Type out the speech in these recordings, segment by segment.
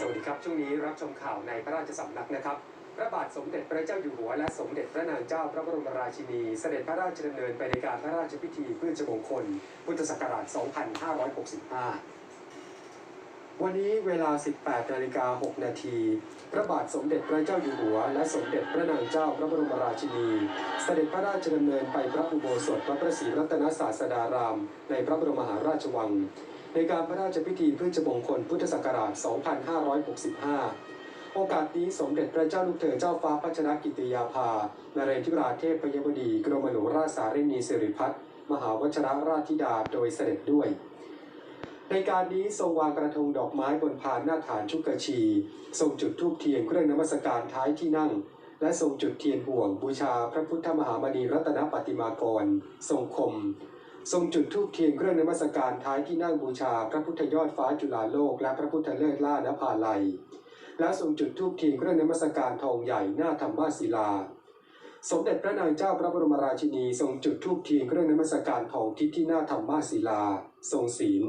สวัสดีครับ ช่วงนี้รับชมข่าวในพระราชสำนักนะครับ พระบาทสมเด็จพระเจ้าอยู่หัว และสมเด็จพระนางเจ้าพระบรมราชินี เสด็จพระราชดำเนินไปในการพระราชพิธีพืชมงคล พุทธศักราช 2565 วันนี้เวลา 18นาฬิกา6นาที พระบาทสมเด็จพระเจ้าอยู่หัว และสมเด็จพระนางเจ้าพระบรมราชินี เสด็จพระราชดำเนินไปพระอุโบสถวัดพระศรีรัตนศาสดาราม ในพระบรมมหาราชวัง ในการพระราชพิธีพืชมงคลพุทธศักราช 2565 โอกาสนี้สมเด็จพระเจ้าลูกเธอเจ้าฟ้าพัชรกิติยาภา นเรศวราเทพพยบดี กรมหลวงราชสารินีสิริพัฒน์มหาวชรราชธิดาโดยเสด็จด้วย ในการนี้ทรงวางกระทงดอกไม้บนพานหน้าฐานชุกชี ทรงจุดธูปเทียนเครื่องนมัสการท้ายที่นั่ง และทรงจุดเทียนห่วงบูชาพระพุทธมหามณีรัตนปฏิมากร ทรงคม ทรงจุดธูปเทียนเครื่องนมัสการท้ายที่นั่งบูชา พระพุทธยอดฟ้าจุฬาโลก และพระพุทธเลิศล่านภาลัย และทรงจุดธูปเทียนเครื่องนมัสการทองใหญ่หน้าธรรมาศิลาสมเด็จพระนางเจ้าพระบรมราชินี ทรงจุดธูปเทียนเครื่องนมัสการทองทิศที่หน้าธรรมาศิลา ทรงศีล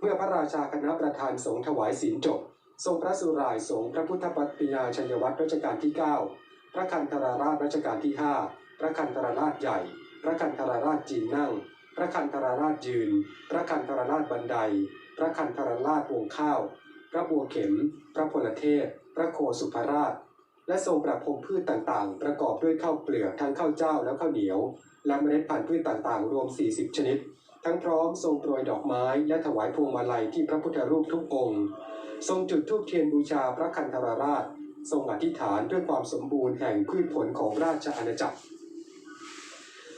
เมื่อพระราชาคณะประธานสงฆ์ถวายศีลจบ ทรงพระสุรายสงฆ์พระพุทธปฏิญาชัยวัตรรัชกาลที่ 9 พระคันธราราชรัชกาลที่ 5 พระคันธราราชใหญ่ พระคันธราราชจีนนั่ง พระคันธราราชยืน พระคันธราราชบันได พระคันธราราชวงข้าว พระบัวเข็ม พระพลเทพ พระโคสุภราช และทรงประพรมพืชต่างๆ ประกอบด้วยข้าวเปลือกทั้งข้าวเจ้าและข้าวเหนียว และเมล็ดพันธุ์พืชต่างๆ รวม 40 ชนิด ทั้งพร้อมทรงโปรยดอกไม้และถวายพวงมาลัยที่พระพุทธรูปทุกองค์ ทรงจุดธูปเทียนบูชาพระคันธราราช ทรงอธิษฐานด้วยความสมบูรณ์แห่งพืชผลของราชอาณาจักร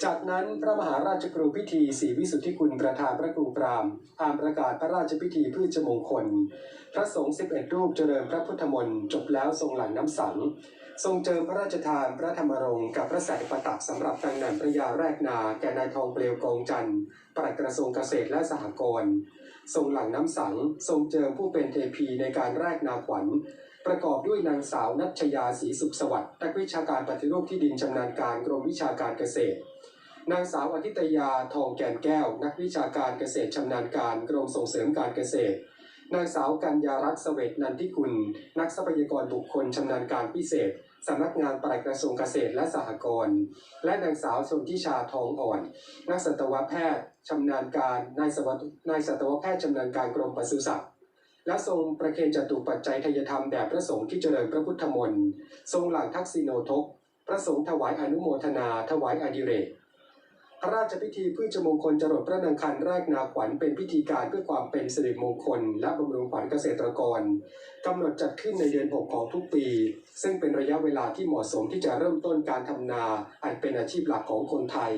จากนั้นพระมหาราชครูพิธีศรีวิสุทธิคุณประธานพระครูปรามอ่านประกาศพระราชพิธีพืชมงคล พระสงฆ์11 รูปเจริญพระพุทธมนต์จบแล้วทรงหลั่งน้ำสัง ทรงเจิมพระราชทานพระธรรมรงค์กับพระสายประตักสำหรับตำแหน่งพระยาแรกนาแก่นายทองเปลวกองจันทร์ปลัดกระทรวงเกษตรและสหกรณ์ทรงหลังน้ำสัง ทรงเจิมผู้เป็นเทพีในการแรกนาขวัญ ประกอบด้วยนางสาวนัชยาศรีสุขสวัสดิ์นักวิชาการปฏิรูปที่ดินชำนาญการกรมวิชาการเกษตร นางสาวอธิตยาทองแกนแก้ว นักวิชาการเกษตรชำนาญการกรมส่งเสริมการเกษตร นางสาวกัญญารัตน์เสวตนันทิกุล นักทรัพยากรบุคคลชำนาญการพิเศษสำนักงานปลัดกระทรวงเกษตรและสหกรณ์และนางสาวชนทิชาทองอ่อน นักสัตวแพทย์ชำนาญการนายสวัสดิ์นายสัตวแพทย์ชำนาญการกรมปศุสัตว์และทรงประเคนจตุปัจจัยทยธรรมแด่พระสงฆ์ที่เจริญพระพุทธมนต์ทรงหลังทักษิโนทก พระสงฆ์ถวายอนุโมทนา ถวายอดิเรก พระราชพิธีพืชมงคลจรดพระนางคันแรกนาขวัญเป็นพิธีการเพื่อความเป็นสิริมงคล และบำรุงขวัญเกษตรกรกำหนดจัดขึ้นในเดือน 6 ของทุกปี ซึ่งเป็นระยะเวลาที่เหมาะสมที่จะเริ่มต้นการทำนา อันเป็นอาชีพหลักของคนไทย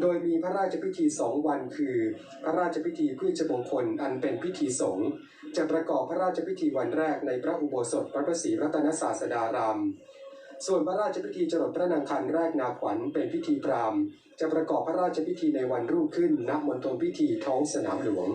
โดยมีพระราชพิธีสองวันคือ พระราชพิธีพืชมงคลอันเป็นพิธีสงฆ์จะประกอบพระราชพิธีวันแรกในพระอุโบสถพระศรีรัตนศาสดาราม ส่วนพระราชพิธีจรดพระนางคันแรกนาขวัญเป็นพิธีพราหมณ์จะประกอบพระราชพิธีในวันรุ่งขึ้นณมณฑลพิธีท้องสนามหลวง